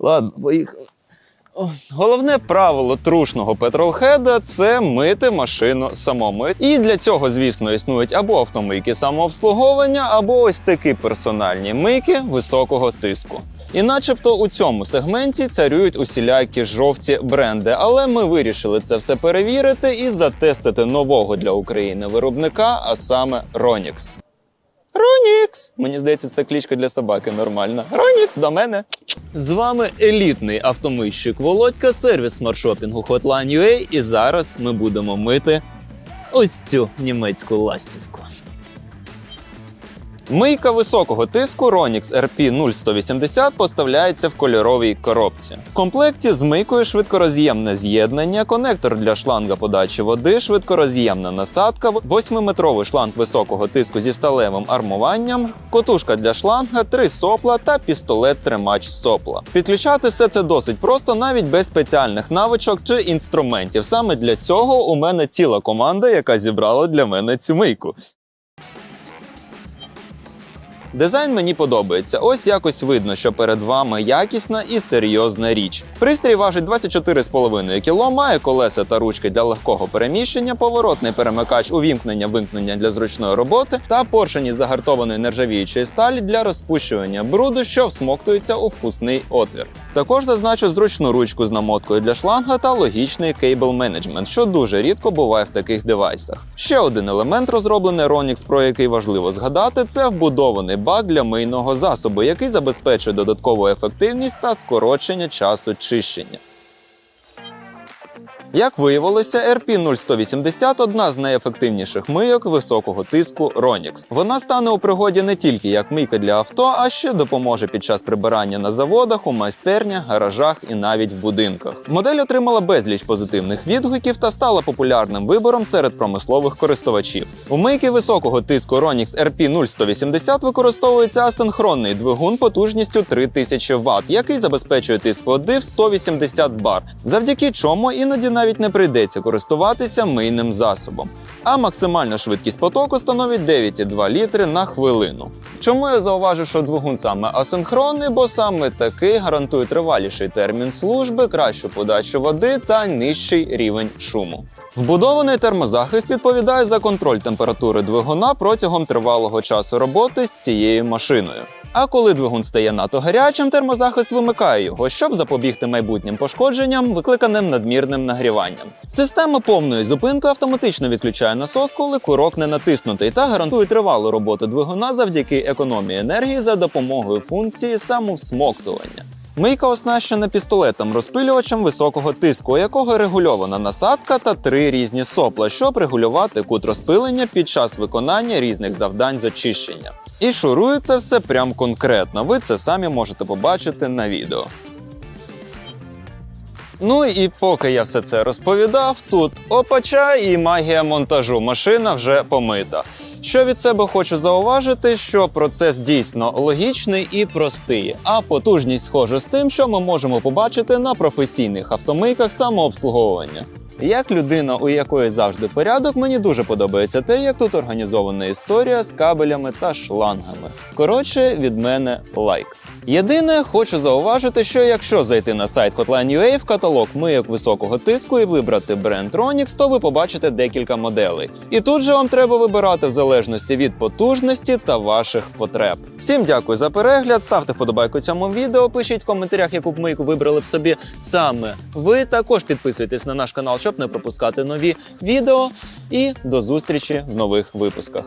Ладно, поїхали. Головне правило трушного петролхеда це мити машину самому. І для цього, звісно, існують або автомийки самообслуговування, або ось такі персональні мийки високого тиску. І начебто у цьому сегменті царюють усілякі жовті бренди, але ми вирішили це все перевірити і затестити нового для України виробника, а саме Ronix. Ронікс! Мені здається, це кличка для собаки нормальна. Ронікс до мене. З вами елітний автомийщик Володька, сервіс смарт-шопінгу Hotline.ua і зараз ми будемо мити ось цю німецьку ластівку. Мийка високого тиску Ronix RP 0180 поставляється в кольоровій коробці. В комплекті з мийкою швидкороз'ємне з'єднання, конектор для шланга подачі води, швидкороз'ємна насадка, 8-метровий шланг високого тиску зі сталевим армуванням, котушка для шланга, три сопла та пістолет-тримач сопла. Підключати все це досить просто, навіть без спеціальних навичок чи інструментів. Саме для цього у мене ціла команда, яка зібрала для мене цю мийку. Дизайн мені подобається. Ось якось видно, що перед вами якісна і серйозна річ. Пристрій важить 24,5 кг, має колеса та ручки для легкого переміщення, поворотний перемикач увімкнення-вимкнення для зручної роботи та поршень із загартованої нержавіючої сталі для розпущування бруду, що всмоктується у впускний отвір. Також зазначу зручну ручку з намоткою для шланга та логічний кейбл менеджмент, що дуже рідко буває в таких девайсах. Ще один елемент розроблений Ronix, про який важливо згадати, це вбудований бак для мийного засобу, який забезпечує додаткову ефективність та скорочення часу чищення. Як виявилося, RP 0180 – одна з найефективніших мийок високого тиску Ronix. Вона стане у пригоді не тільки як мийка для авто, а ще допоможе під час прибирання на заводах, у майстернях, гаражах і навіть в будинках. Модель отримала безліч позитивних відгуків та стала популярним вибором серед промислових користувачів. У мийки високого тиску Ronix RP 0180 використовується асинхронний двигун потужністю 3000 Вт, який забезпечує тиск води в 180 бар, завдяки чому іноді навіть не прийдеться користуватися мийним засобом. А максимальна швидкість потоку становить 9,2 літри на хвилину. Чому я зауважив, що двигун саме асинхронний, бо саме такий гарантує триваліший термін служби, кращу подачу води та нижчий рівень шуму. Вбудований термозахист відповідає за контроль температури двигуна протягом тривалого часу роботи з цією машиною. А коли двигун стає надто гарячим, термозахист вимикає його, щоб запобігти майбутнім пошкодженням, викликаним надмірним нагріванням. Система повної зупинки автоматично відключає насос, коли курок не натиснутий, та гарантує тривалу роботу двигуна завдяки економії енергії за допомогою функції самовсмоктування. Мийка оснащена пістолетом розпилювачем високого тиску, у якого регульована насадка та три різні сопла, щоб регулювати кут розпилення під час виконання різних завдань з очищення. І шурує це все прям конкретно. Ви це самі можете побачити на відео. Ну і поки я все це розповідав, тут опача і магія монтажу. Машина вже помита. Що від себе хочу зауважити, що процес дійсно логічний і простий, а потужність схожа з тим, що ми можемо побачити на професійних автомийках самообслуговування. Як людина, у якої завжди порядок, мені дуже подобається те, як тут організована історія з кабелями та шлангами. Коротше, від мене лайк. Єдине, хочу зауважити, що якщо зайти на сайт Hotline.ua в каталог мийок високого тиску і вибрати бренд Ronix, то ви побачите декілька моделей. І тут же вам треба вибирати в залежності від потужності та ваших потреб. Всім дякую за перегляд. Ставте вподобайку цьому відео. Пишіть в коментарях, яку б мийку вибрали б собі саме ви. Також підписуйтесь на наш канал, щоб не пропускати нові відео. І до зустрічі в нових випусках.